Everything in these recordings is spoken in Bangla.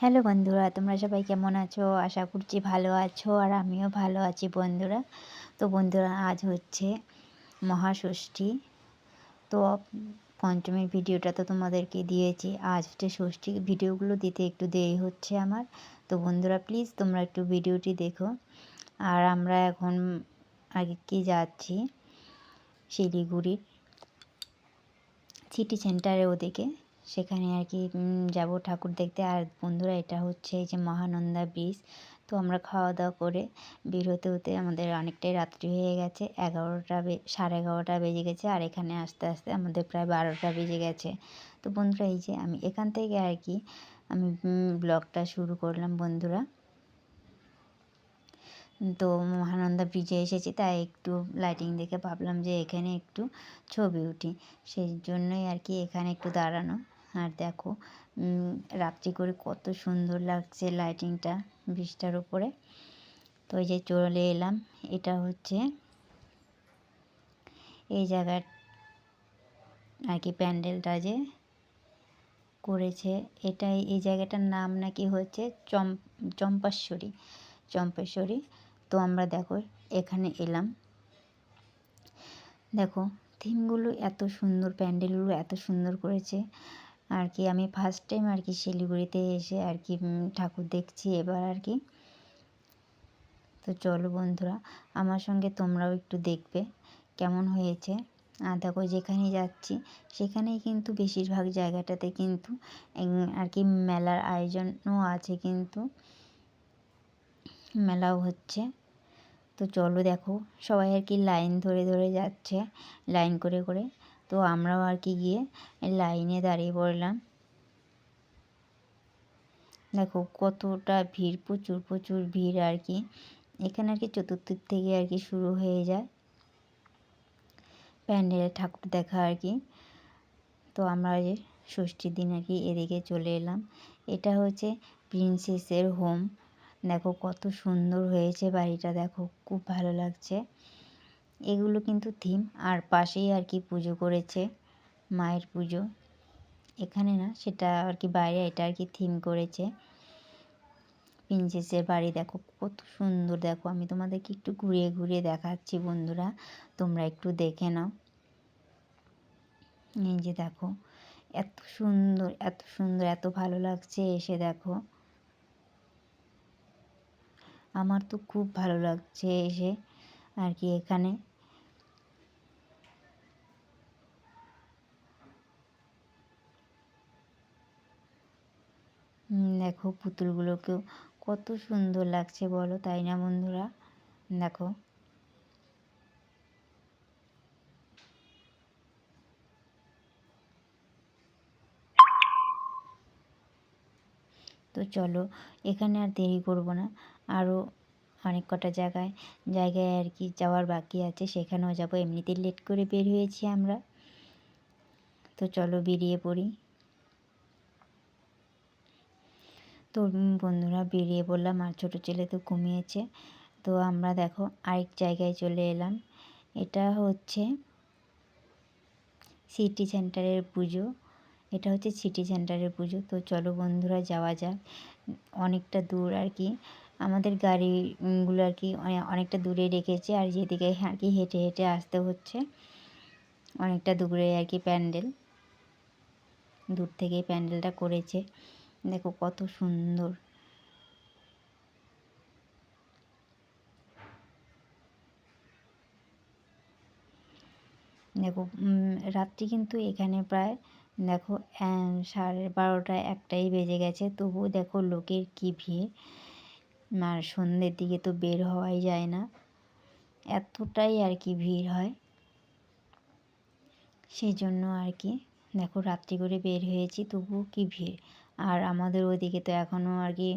হ্যালো বন্ধুরা, তোমরা সবাই কেমন আছো? আশা করছি ভালো আছো আর আমিও ভালো আছি বন্ধুরা। তো বন্ধুরা, আজ হচ্ছে মহাষষ্ঠী। তো পঞ্চমীর ভিডিওটা তো তোমাদেরকে দিয়েছি। আজ হচ্ছে ষষ্ঠী। ভিডিওগুলো দিতে একটু দেরি হচ্ছে আমার। তো বন্ধুরা, প্লিজ তোমরা একটু ভিডিওটি দেখো। আর আমরা এখন আগে কি যাচ্ছি? শিলিগুড়ির সিটি সেন্টারে ওদিকে। সেখানে আর কি যাব ঠাকুর দেখতে। আর বন্ধুরা, এটা হচ্ছে এই যে মহানন্দা ব্রিজ তো আমরা খাওয়া দাওয়া করে বের হতে হতে আমাদের অনেকটাই রাত্রি হয়ে গেছে। এগারোটা সাড়ে এগারোটা বেজে গেছে। আর এখানে আস্তে আস্তে আমাদের প্রায় বারোটা বেজে গেছে। তো বন্ধুরা, এই যে আমি এখান থেকে আর কি আমি ব্লগটা শুরু করলাম বন্ধুরা। তো মহানন্দা ব্রিজে এসেছি, তাই একটু লাইটিং দেখে ভাবলাম যে এখানে একটু ছবি উঠি। সেই জন্যই আর কি এখানে একটু দাঁড়ানো। আর দেখো রাত্রি করে কত সুন্দর লাগছে লাইটিংটা বৃষ্টার উপরে। তো এই যে চলে এলাম, এটা হচ্ছে এই জায়গার আর কি প্যান্ডেলটা যে করেছে। এটাই, এই জায়গাটার নাম নাকি হচ্ছে চম, চম্পাশ্বরী, চম্পেশ্বরী। তো আমরা দেখো, এখানে এলাম। দেখো থিমগুলো এত সুন্দর, প্যান্ডেলগুলো এত সুন্দর করেছে। আর কি, আমি ফার্স্ট টাইম আর কি শিলিগুড়িতে এসে আর কি ঠাকুর দেখছি এবার আর কি। তো চলো বন্ধুরা, আমার সঙ্গে তোমরাও একটু দেখবে কেমন হয়েছে। আর দেখো, যেখানে যাচ্ছি, সেখানেই কিন্তু বেশিরভাগ জায়গাটাতে কিন্তু আর কি মেলার আয়োজনও আছে কিন্তু, মেলাও হচ্ছে। তো চলো দেখো, সবাই আর কি লাইন ধরে ধরে যাচ্ছে, লাইন করে করে। তো আমরাও আর কি গিয়ে লাইনে দাঁড়িয়ে পড়লাম। দেখো কতটা ভিড়, প্রচুর প্রচুর ভিড় আর কি। এখানে আর কি চতুর্থীর থেকে আর কি শুরু হয়ে যায়। প্যান্ডেলে ঠাকুর দেখা আর কি। তো আমরা যে ষষ্ঠীর দিন আর কি এদিকে চলে এলাম। এটা হচ্ছে প্রিন্সেসের হোম। দেখো কত সুন্দর হয়েছে বাড়িটা, দেখো খুব ভালো লাগছে। এগুলো কিন্তু থিম আর পাশেই আর কি পুজো করেছে, মায়ের পুজো। এখানে না, সেটা আর কি বাইরে, এটা আর কি থিম করেছে। প্রিন্সেসের বাড়ি, দেখো কত সুন্দর, দেখো আমি তোমাদেরকে একটু ঘুরিয়ে ঘুরিয়ে দেখাচ্ছি বন্ধুরা, তোমরা একটু দেখে নাও। এই যে দেখো, এত সুন্দর এত সুন্দর, এত ভালো লাগছে এসে দেখো। আমার তো খুব ভালো লাগছে এসে আর কি এখানে। দেখো পুতুলগুলোকেও কত সুন্দর লাগছে বলো, তাই না বন্ধুরা? দেখো। তো চলো, এখানে আর দেরি করব না। আরও অনেক কটা জায়গায় জায়গায় আর কি যাওয়ার বাকি আছে, সেখানেও যাব। এমনিতেই লেট করে বের হয়েছি আমরা। তো চলো বেরিয়ে পড়ি। তো বন্ধুরা বেরিয়ে পড়লাম আর ছোটো ছেলে তো ঘুমিয়েছে। তো আমরা দেখো আরেক জায়গায় চলে এলাম। এটা হচ্ছে সিটি সেন্টারের পুজো। এটা হচ্ছে সিটি সেন্টারের পুজো। তো চলো বন্ধুরা যাওয়া যাক। অনেকটা দূর আর কি। আমাদের গাড়িগুলো আর কি অনেকটা দূরে রেখেছে আর যেদিকে আর কি হেঁটে হেঁটে আসতে হচ্ছে। অনেকটা দূরে আর কি প্যান্ডেল। দূর থেকে প্যান্ডেলটা করেছে। দেখো কত সুন্দর। দেখো রাত্রি কিন্তু এখানে প্রায় দেখো সাড়ে বারোটা একটাই বেজে গেছে। তবুও দেখো লোকের কী ভিড়। আর সন্ধ্যের দিকে তো বের হওয়াই যায় না। এতটাই আর কি ভিড় হয়। সেই জন্য আর কি দেখো রাত্রি করে বের হয়েছি, তবুও কি ভিড়। আর আমাদের ওদিকে তো এখনও আর কি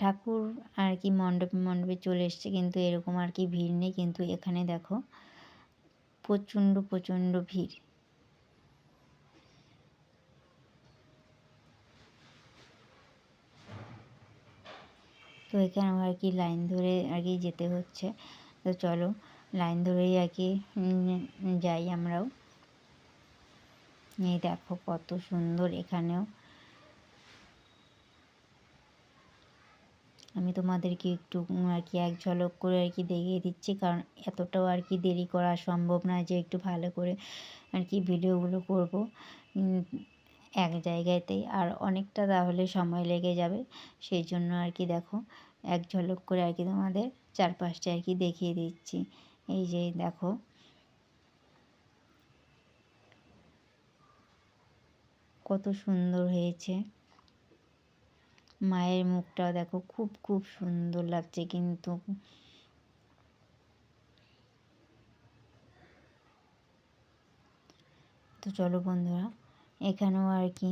ঠাকুর আর কি মণ্ডপে মণ্ডপে চলে এসছে, কিন্তু এরকম আর কি ভিড় নেই, কিন্তু এখানে দেখো প্রচণ্ড প্রচণ্ড ভিড়। তো এখানে আর কি লাইন ধরে আর কি যেতে হচ্ছে। তো চলো লাইন ধরেই আর কি যাই আমরাও। এই দেখো কত সুন্দর এখানেও আমি তোমাদেরকে একটু আর কি এক ঝলক করে আর কি দেখিয়ে দিচ্ছি। কারণ এতটাও আর কি দেরি করা সম্ভব না যে একটু ভালো করে আর কি ভিডিওগুলো করব। এক জায়গাতেই। আর অনেকটা তাহলে সময় লেগে যাবে। সেই জন্য আর কি দেখো, এক ঝলক করে আর কি তোমাদের চারপাশটা আর কি দেখিয়ে দিচ্ছি। এই যে দেখো। কত সুন্দর হয়েছে। মায়ের মুখটাও দেখো খুব খুব সুন্দর লাগছে কিন্তু। তো চলো বন্ধুরা, এখানেও আর কি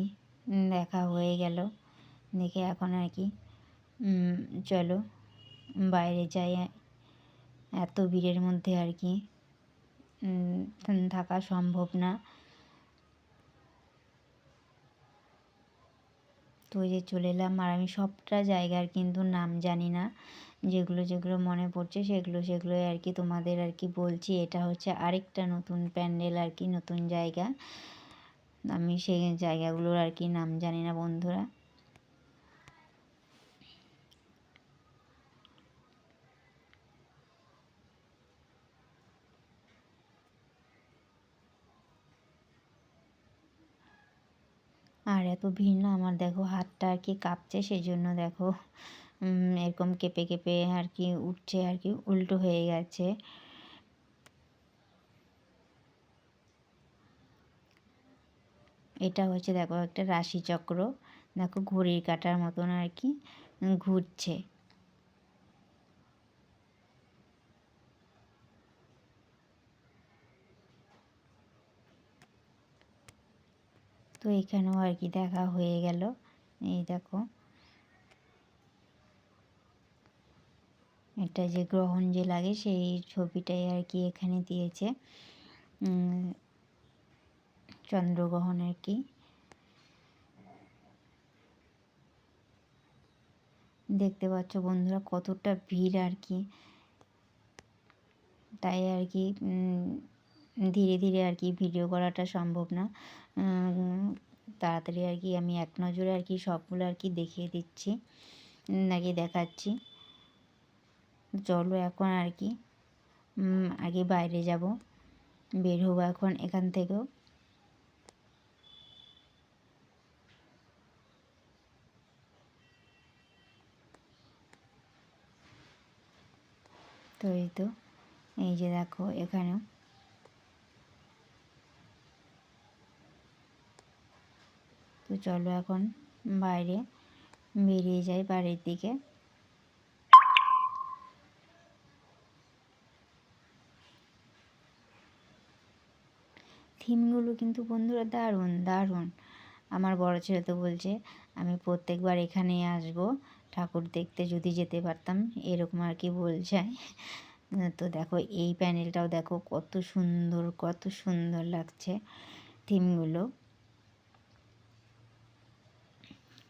দেখা হয়ে গেল। দেখে এখন আর কি চলো বাইরে যাই। এত ভিড়ের মধ্যে আর কি থাকা সম্ভব না। তো ওই যে চলে এলাম। আর আমি সবটা জায়গার কিন্তু নাম জানি না। যেগুলো যেগুলো মনে পড়ছে সেগুলো সেগুলো আর কি তোমাদের আর কি বলছি। এটা হচ্ছে আরেকটা নতুন প্যান্ডেল আর কি, নতুন জায়গা। আমি সেই জায়গাগুলোর আর কি নাম জানি না বন্ধুরা। আর এত ভিড় না আমার দেখো হাতটা আর কি কাঁপছে সেই জন্য দেখো এরকম কেঁপে কেঁপে আর কি উঠছে আর কি, উল্টো হয়ে গেছে। এটা হচ্ছে দেখো একটা রাশিচক্র, দেখো ঘড়ির কাটার মতন আর কি ঘুরছে। তো এখানেও আর কি দেখা হয়ে গেল। এই দেখো। এটা যে গ্রহণ যে লাগে সেই ছবিটাই আর কি এখানে দিয়েছে। চন্দ্রগ্রহণ আর কি। দেখতে পাচ্ছ বন্ধুরা কতটা ভিড় আর কি। তাই আর কি ধীরে ধীরে আর কি ভিডিও করাটা সম্ভব না। তাড়াতাড়ি আর কি আমি এক নজরে আর কি সবগুলো আর কি দেখিয়ে দিচ্ছি নাকি দেখাচ্ছি। চলো এখন আর কি আগে বাইরে যাব, বের হব এখন এখান থেকেও। তো এই তো, এই যে দেখো এখানেও। তো চলো এখন বাইরে বেরিয়ে যাই বাড়ির দিকে। থিমগুলো কিন্তু বন্ধুরা দারুণ দারুণ। আমার বড় ছেলে তো বলছে, আমি প্রত্যেকবার এখানে আসব, ঠাকুর দেখতে যদি যেতে পারতাম। এরকম আর কি বলছে। তো দেখো, এই প্যানেলটাও দেখো কত সুন্দর কত সুন্দর লাগছে থিমগুলো।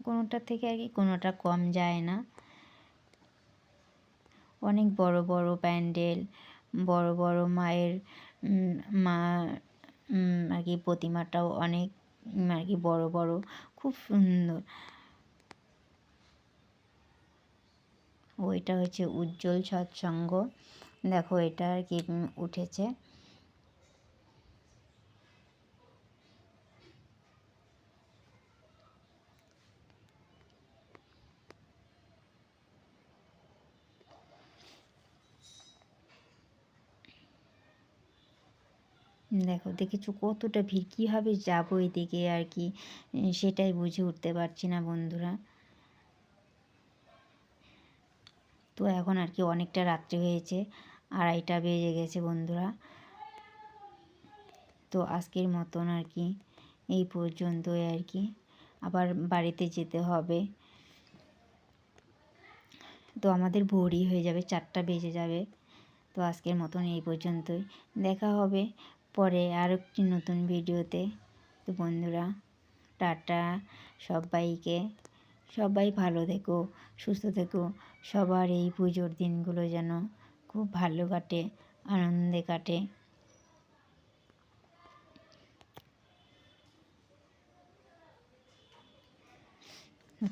কোনোটা থেকে আর কি, কোনোটা কম যায় না। অনেক বড় বড় প্যান্ডেল, বড় বড় মায়ের মা আর কি প্রতিমাটাও অনেক, আর কি বড় বড়, খুব সুন্দর। ওইটা হচ্ছে উজ্জ্বল সৎসঙ্গ। দেখো এটা আর কি উঠেছে। দেখো, দেখেছ কতটা ভিড়? কীভাবে যাব এদিকে আর কি? সেটাই বুঝে উঠতে পারছি না বন্ধুরা। তো এখন আর কি অনেকটা রাত্রি হয়েছে, আড়াইটা বেজে গেছে বন্ধুরা। তো আজকের মতন আর কি, এই পর্যন্তই আর কি। আবার বাড়িতে যেতে হবে। তো আমাদের ভোরই হয়ে যাবে, চারটা বেজে যাবে। তো আজকের মতন এই পর্যন্তই। দেখা হবে পরে আর একটি নতুন ভিডিওতে। তো বন্ধুরা, টাটা সবাইকে। সবাই ভালো থেকো, সুস্থ থেকো। সবার এই পুজোর দিনগুলো যেন খুব ভালো কাটে, আনন্দে কাটে।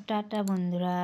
টাটা বন্ধুরা।